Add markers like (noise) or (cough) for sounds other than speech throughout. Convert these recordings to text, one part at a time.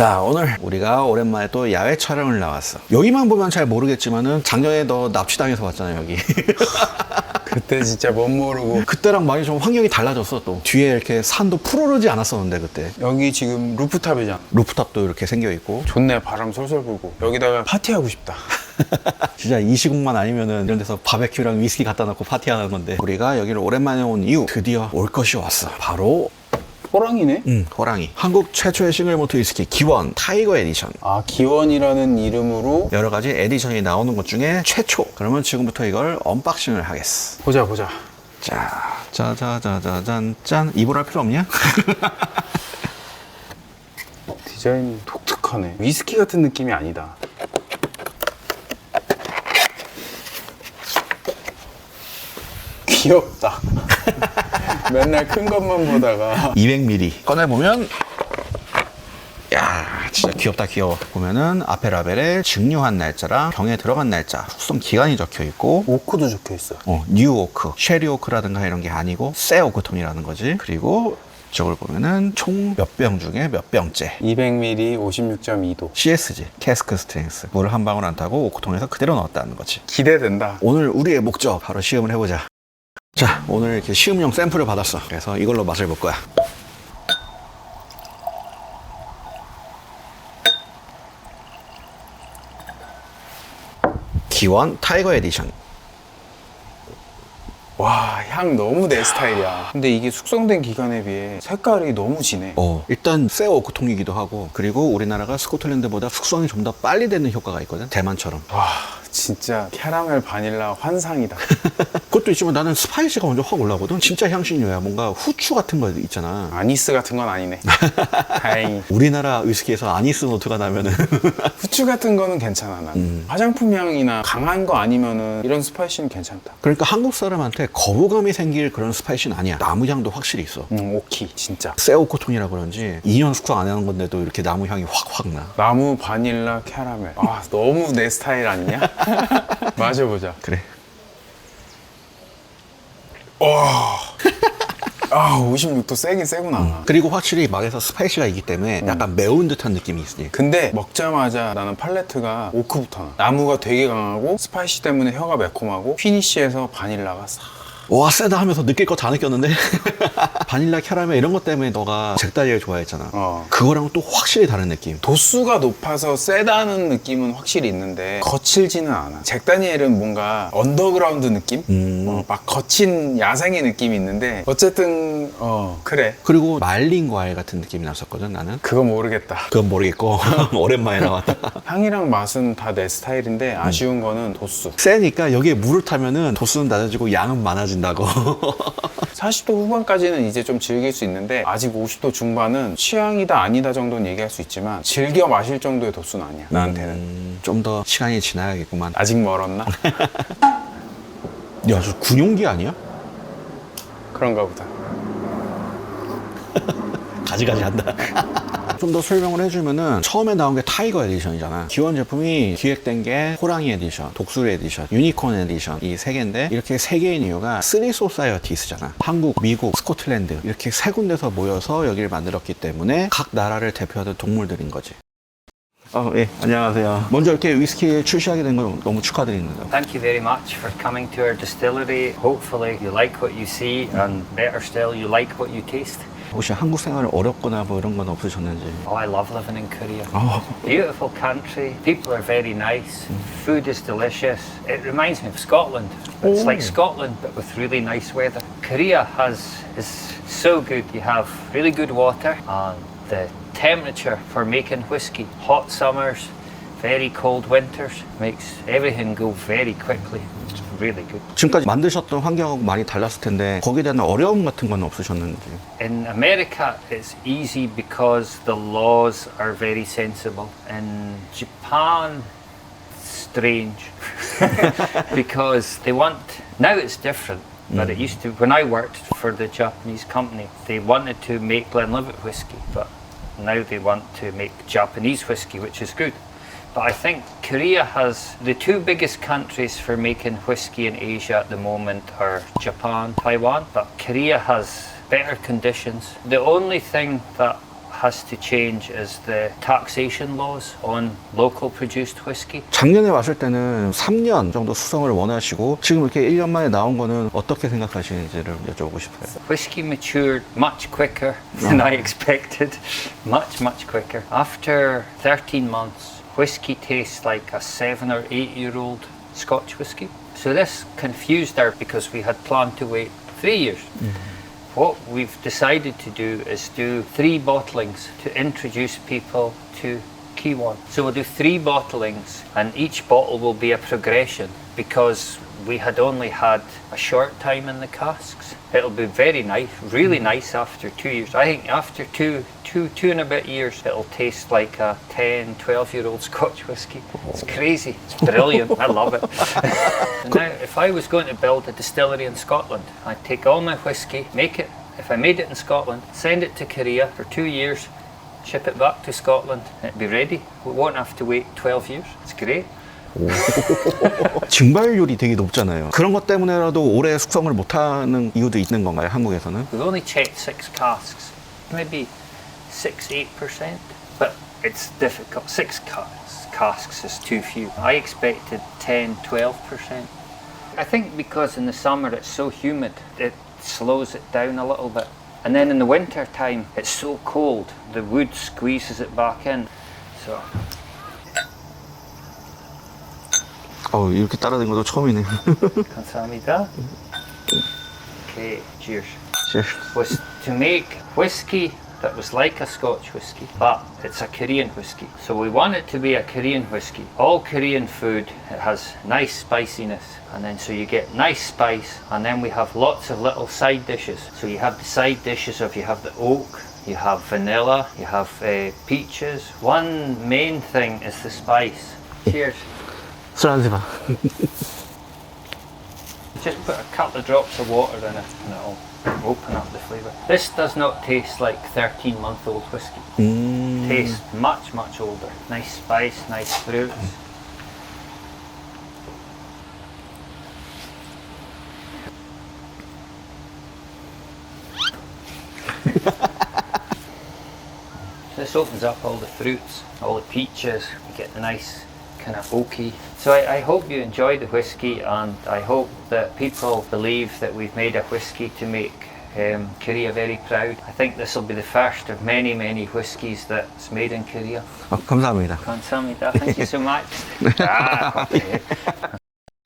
자 오늘 우리가 오랜만에 또 야외 촬영을 나왔어. 여기만 보면 잘 모르겠지만은 작년에 너 납치당해서 왔잖아 여기. (laughs) 그때 진짜 못 모르고. 그때랑 많이 좀 환경이 달라졌어 또. 뒤에 이렇게 산도 푸르르지 않았었는데 그때. 여기 지금 루프탑이잖아. 루프탑도 이렇게 생겨 있고. 좋네 바람 솔솔 불고. 여기다가 파티하고 싶다. (laughs) 진짜 이 시국만 아니면은 이런 데서 바베큐랑 위스키 갖다 놓고 파티하는 건데. 우리가 여기를 오랜만에 온 이유 드디어 올 것이 왔어. 바로 호랑이네? 음, 호랑이. 한국 최초의 싱글모트 위스키 기원. 타이거 에디션. 아 기원이라는 이름으로? 여러 가지 에디션이 나오는 것 중에 최초. 그러면 지금부터 이걸 언박싱을 하겠어. 보자 보자. 자, 짜자자자잔 짠. 입을 할 필요 없냐? (laughs) 디자인 독특하네. 위스키 같은 느낌이 아니다. 귀엽다 (laughs) 맨날 큰 것만 보다가. 200ml 꺼내 보면 야 진짜 귀엽다 귀여워. 보면은 앞에 라벨에 증류한 날짜랑 병에 들어간 날짜. 숙성 기간이 적혀 있고. 오크도 적혀 있어 어, 뉴 오크, 쉐리 오크라든가 이런 게 아니고 새 오크통이라는 거지. 그리고 저걸 보면은 총 몇 병 중에 몇 병째. 200ml 56.2도. CSG, 캐스크 스트렝스. 물을 한 방울 안 타고 오크통에서 그대로 넣었다는 거지. 기대된다. 오늘 우리의 목적. 바로 시음을 해보자 자 오늘 이렇게 시음용 샘플을 받았어. 그래서 이걸로 맛을 볼 거야. 기원 타이거 에디션. 와 향 너무 내 스타일이야. 근데 이게 숙성된 기간에 비해 색깔이 너무 진해. 어, 일단 새 오크통이기도 하고 그리고 우리나라가 스코틀랜드보다 숙성이 좀 더 빨리 되는 효과가 있거든. 대만처럼. 와 진짜 캐러멜 바닐라 환상이다 (laughs) 그것도 있지만 나는 스파이시가 먼저 확 올라오거든. 진짜 향신료야. 뭔가 후추 같은 거 있잖아. 아니스 같은 건 아니네. (laughs) 다행히. 우리나라 위스키에서 아니스 노트가 나면은. (laughs) 후추 같은 거는 괜찮아 난. 음. 화장품 향이나 강한 거 아니면은 이런 스파이시는 괜찮다. 그러니까 한국 사람한테 거부감이 생길 그런 스파이시는 아니야. 나무 향도 확실히 있어. 음 오키 진짜. 새 오크통이라 그런지 2년 숙성 안 하는 건데도 이렇게 나무 향이 확 확 나. 나무 바닐라 캐러멜. 아 너무 내 스타일 아니냐? (laughs) 마셔보자. 그래 아 56도 세긴 세구나. 그리고 확실히 막에서 스파이시가 있기 때문에 약간 매운 듯한 느낌이 있으니. 근데 먹자마자 나는 팔레트가 오크부터 나. 나무가 되게 강하고 스파이시 때문에 혀가 매콤하고 피니쉬에서 바닐라가 싹 와 세다 하면서 느낄 거다 느꼈는데 (laughs) 바닐라 캐러멜 이런 것 때문에 너가 잭다리엘 좋아했잖아 어. 그거랑 또 확실히 다른 느낌 도수가 높아서 세다는 느낌은 확실히 있는데 거칠지는 않아. 잭 다니엘은 뭔가 언더그라운드 느낌? 음. 어, 막 거친 야생의 느낌이 있는데 어쨌든 어 그래. 그리고 말린 과일 같은 느낌이 났었거든 나는 그거 모르겠다. 그건 모르겠고 (laughs) (laughs) 오랜만에 나왔다 향이랑 맛은 다 내 스타일인데 아쉬운 거는 도수. 세니까 여기에 물을 타면은 도수는 낮아지고 양은 많아 진다고 40도 (laughs) 후반까지는 이제 좀 즐길 수 있는데 아직 50도 중반은 취향이다 아니다 정도는 얘기할 수 있지만 즐겨 마실 정도의 도수는 아니야. 나한테는. 음, 좀더 시간이 지나야겠구만 아직 멀었나? (laughs) 야, 저 군용기 아니야? 그런가 보다. 가지가지 한다. (laughs) 좀 더 설명을 해주면은 처음에 나온 게 타이거 에디션이잖아. 기원 제품이 기획된 게 호랑이 에디션, 독수리 에디션, 유니콘 에디션 이 세 개인데 이렇게 세 개인 이유가 쓰리 소사이어티스잖아. 한국, 미국, 스코틀랜드 이렇게 세 군데서 모여서 여기를 만들었기 때문에 각 나라를 대표하는 동물들인 거지. 어, 예, 안녕하세요. 먼저 이렇게 위스키 출시하게 된거 너무 축하드립니다. Thank you very much for coming to our distillery. Hopefully, you like what you see, and better still, you like what you taste. 혹시 한국 생활 어렵거나 뭐 이런 건 없으셨는지? Oh, I love living in Korea. 어, Beautiful country, people are very nice, food is delicious. It reminds me of Scotland. It's like Scotland but with really nice weather. Korea has is so good. You have really good water and the temperature for making whiskey. Hot summers, very cold winters makes everything go very quickly. It's really good. 지금까지 만드셨던 환경하고 많이 달랐을 텐데 거기에 대한 어려움 같은 건 없으셨는지? In America, it's easy because the laws are very sensible. In Japan, strange (laughs) because they want now it's different. But it used to when I worked for the Japanese company, they wanted to make Glenlivet whiskey, but now they want to make Japanese whiskey, which is good. But I think Korea has the two biggest countries for making whiskey in Asia at the moment are Japan, Taiwan, but Korea has better conditions. The only thing that has to change is the taxation laws on local produced whiskey. 작년에 왔을 때는 3년 정도 숙성을 원하시고 지금 이렇게 1년 만에 나온 거는 어떻게 생각하시는지를 여쭤보고 싶어요. Whiskey matured much quicker than I expected. (laughs) Much, much quicker. After 13 months, whiskey tastes like a seven or eight year old Scotch whiskey. So this confused her because we had planned to wait three years. Mm-hmm. What we've decided to do is do three bottlings to introduce people to Key One. So we'll do three bottlings, and each bottle will be a progression because we had only had a short time in the casks. It'll be very nice, really mm. nice after two years. I think after two, two, two and a bit years, it'll taste like a 10, 12 year old (laughs) Scotch whisky. It's oh. crazy. It's brilliant. I love it. (laughs) Now, if I was going to build a distillery in Scotland, I'd take all my whiskey, make it, if I made it in Scotland, send it to Korea for two years, ship it back to Scotland, and it'd be ready. We won't have to wait 12 years. It's great. (laughs) 증발률이 되게 높잖아요. 그런 것 때문에라도 오래 숙성을 못하는 이유도 있는 건가요, 한국에서는? We've only checked six casks, maybe six, eight percent, but it's difficult. Six cas- casks is too few. I expected 10, 12 percent. I think because in the summer it's so humid, it slows it down a little bit. And then in the winter time, it's so cold, the wood squeezes it back in. So 어, 이렇게 따라된 것도 처음이네요. (laughs) 감사합니다. Okay, cheers. Cheers. was to make whiskey that was like a Scotch whiskey, but it's a Korean whiskey. So we want it to be a Korean whiskey. All Korean food it has nice spiciness, and then so you get nice spice, and then we have lots of little side dishes. So you have the side dishes of you have the oak. You have vanilla, you have uh, peaches. One main thing is the spice. Cheers. Sir Just put a couple of drops of water in it and it'll open up the flavour. This does not taste like 13 month old whiskey. Mm. Tastes much, much older. Nice spice, nice fruits. (laughs) Mm. this opens up all the fruits, all the peaches, you get the nice kind of oaky. So I, I hope you enjoy the whiskey, and I hope that people believe that we've made a whiskey to make um, Korea very proud. I think this will be the first of many, many whiskies that's made in Korea. 어, 감사합니다. 감사합니다. Thank you so much. (laughs) 아, 네.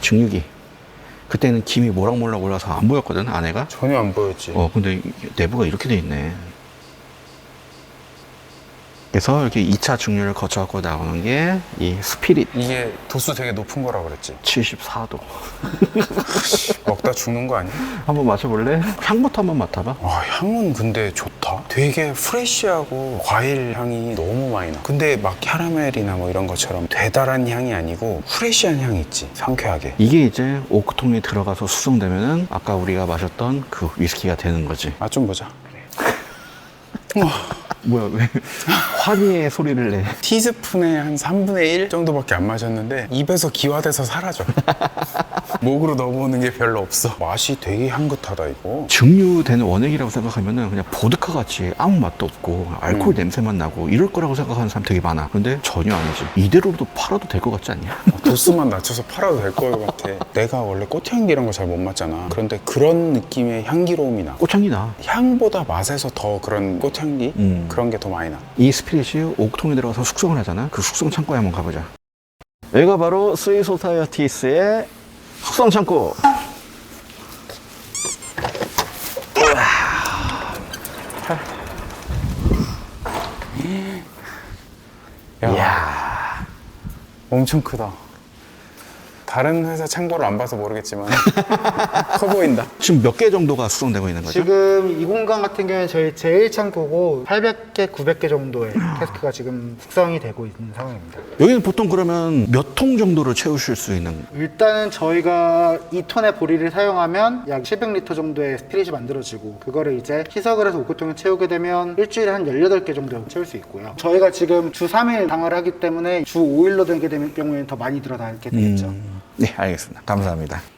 중육이. 그때는 김이 모락모락 올라서 안 보였거든, 아내가. 전혀 안 보였지. 어, 근데 이- 내부가 이렇게 돼 있네. 그래서 이렇게 2차 중류를 거쳐갖고 나오는 게 이 스피릿 이게 도수 되게 높은 거라 그랬지. 74도. (laughs) 먹다 죽는 거 아니야? 한번 마셔볼래? 향부터 한번 맡아봐. 와 향은 근데 좋다. 되게 프레쉬하고 과일 향이 너무 많이 나. 근데 막 캐러멜이나 뭐 이런 것처럼 되달한 향이 아니고 프레쉬한 향이 있지. 상쾌하게. 이게 이제 오크통에 들어가서 수송되면은 아까 우리가 마셨던 그 위스키가 되는 거지. 맛 좀 보자. (laughs) 뭐야, 왜 (laughs) 환희의 소리를 내? 티스푼에 한 3분의 1 정도밖에 안 마셨는데 입에서 기화돼서 사라져. (laughs) 목으로 넣어보는 게 별로 없어. 맛이 되게 향긋하다 이거. 증류되는 원액이라고 생각하면은 그냥 보드카 같이 아무 맛도 없고 알코올 냄새만 나고 이럴 거라고 생각하는 사람 되게 많아. 근데 전혀 아니지. 이대로도 팔아도 될 것 같지 않냐? (laughs) 도수만 낮춰서 팔아도 될 것 같아. 내가 원래 꽃향기 이런 거 잘못 맡잖아. 그런데 그런 느낌의 향기로움이 나. 꽃향기 나. 향보다 맛에서 더 그런 꽃향기? 음. 그런 게 더 많이 나. 이 스피릿이 옥통에 들어가서 숙성을 하잖아. 그 숙성 창고에 한번 가보자. 여기가 바로 스위 소사이어티스의 숙성 창고. 야. 엄청 크다. 다른 회사 창고를 안 봐서 모르겠지만 (laughs) 커 보인다. 지금 몇 개 정도가 숙성되고 있는 거죠? 지금 이 공간 같은 경우는 저희 제일 창고고 800개, 900개 정도의 캐스크가 지금 숙성이 되고 있는 상황입니다. 여기는 보통 그러면 몇 통 정도를 채우실 수 있는 일단은 저희가 2톤의 보리를 사용하면 약 700리터 정도의 스피릿이 만들어지고 그거를 이제 희석을 해서 오크통에 채우게 되면 일주일에 한 18개 정도 채울 수 있고요. 저희가 지금 주 3일 당을 하기 때문에 주 5일로 되게 되는 경우에는 더 많이 들어가게 되겠죠. 네, 알겠습니다. 감사합니다.